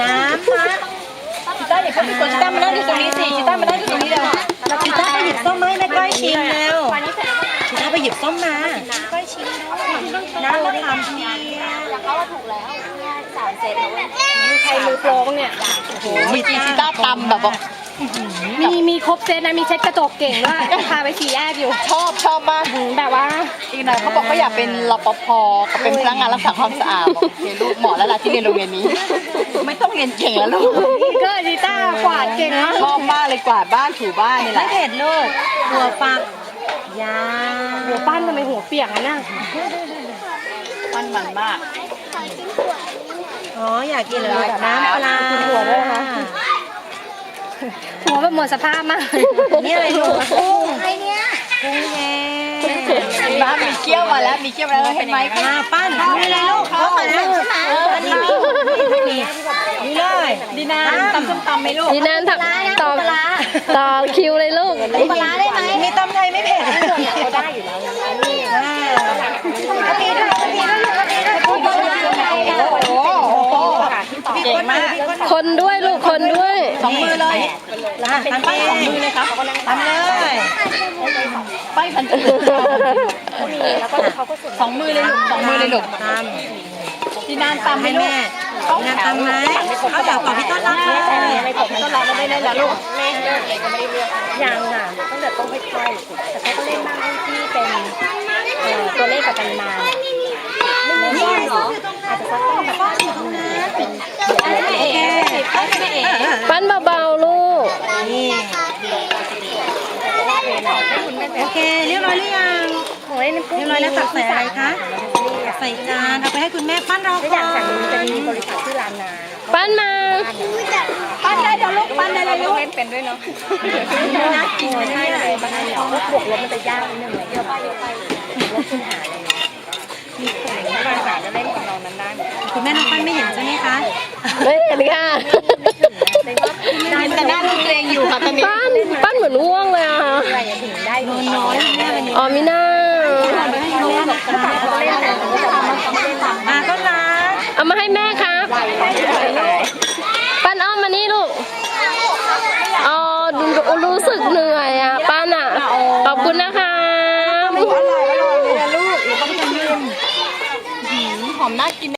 น้ำนะชิต้าอย่าเข้าไปกดชิต้ามานั่งอยู่ตรงนี้สิชิต้ามานั่งอยู่ตรงนี้เร็วชิต้าไปหยิบส้มมาให้แม่ก้อยชิมเร็วชิต้าไปหยิบส้มมาก้อยชิมน้ำมะขามเปียกใครมือโปรบ้างเนี่ยมีจีชิต้าตำแบบว่า มีมีครบเซตนะมีเช็ดกระจกเก่งด้วยพาไปขี่แยกอยู่ชอบชอบมากแบบว่าอีกหน่อยเขาบอกเขาอยากเป็นรปภกับเป็นพนักงานรักษาความสะอาดบอกโอเคลูกเหมาะแล้วล่ะที่เรียนโรงเรียนนี้ ไม่ต้องเรียนเก่งแล้วลูกก็ดิต้ากวาดเก่งมากชอบมากเลยกวาดบ้านถูบ้านนี่แหละไม่เผ็ดลูกหัวฝักยาหัวปั้นทำไมหัวเปียกอะน่ะมันมันมาก อ๋ออยากกินเหรอน้ำปลาหัวด้วยนะคะ หัวแบบหมดสภาพมากนี่อะไรลูกกุ้งอะไรเนี่ยกุ้งแห้งบ้ามีเกี๊ยวมาแล้วมีเกี๊ยวมาแล้วเห็นไหมอ่าปั้นนี่เลยลูกเขามาแล้วใช่ไหมเอออันนี้นี่นี่เลยดีนาตำส้มตำไหมลูกดีนันทำต่อต่อคิวเลยลูกปลาได้ไหมมีตำไทยไม่เผ็ดเขาได้อยู่แล้วนะมีด้วยมีด้วยโอ้โหเก่งมาก คนด้วยลูกคนด้วย ส องมือเลยทำเองสองมือเลยครับทำเลยไปพันธุ์สองมือเลยลูกสองมือเลยลูกทำที่นานตำให้แม่ที่นานตำไหมเขาอยากบอกพี่ต้นรักเลยอะไรบอกพี่ต้นรักแล้วได้เลยล่ะลูกยังอะตั้งแต่ต้องค่อยๆแต่เขาก็เล่นบ้างที่เป็นเอ่อตัวเลขกับปริมาณไม่ได้หรออาจจะสักต้องแบบเป็น โอเคไม่เอ๋ ปั้นเบาๆลูก นี่ โอเคเรียบร้อยหรือยังโอ้ยน้ำพุเรียบร้อยแล้วตักใส่อะไรคะใส่จานเอาไปให้คุณแม่ปั้นเราก็อก่ยากอสั่งนจะมีบริษัทชื่อลานนาปั้นมาปั้นได้เดี๋ยวลูกปั้นได้เลยลูกเล่นเป็นด้วยเนาะน่ากินไม่ได้เลยบางทีพวกบวกลบมันจะยากนิดนึงเลยเยอะไปเยอะไปลบคุณหาเลยมีคนที่บริษัทจะเล่นกับเรานั้นได้คุณแม่น้องปั้นไม่เห็นใช่ไหมคะไม่เห็นค่ะแต่หน้าลูกเองอยู่ค่ะตอนนี้ปั้นปั้นเหมือน มิน่าเอามาให้แม่ครับป้านอ้อมมานี่ลูกอ๋อดูรู้สึกเหนื่อยอะป้านอะ ขอบคุณนะคะหอมน่ากิน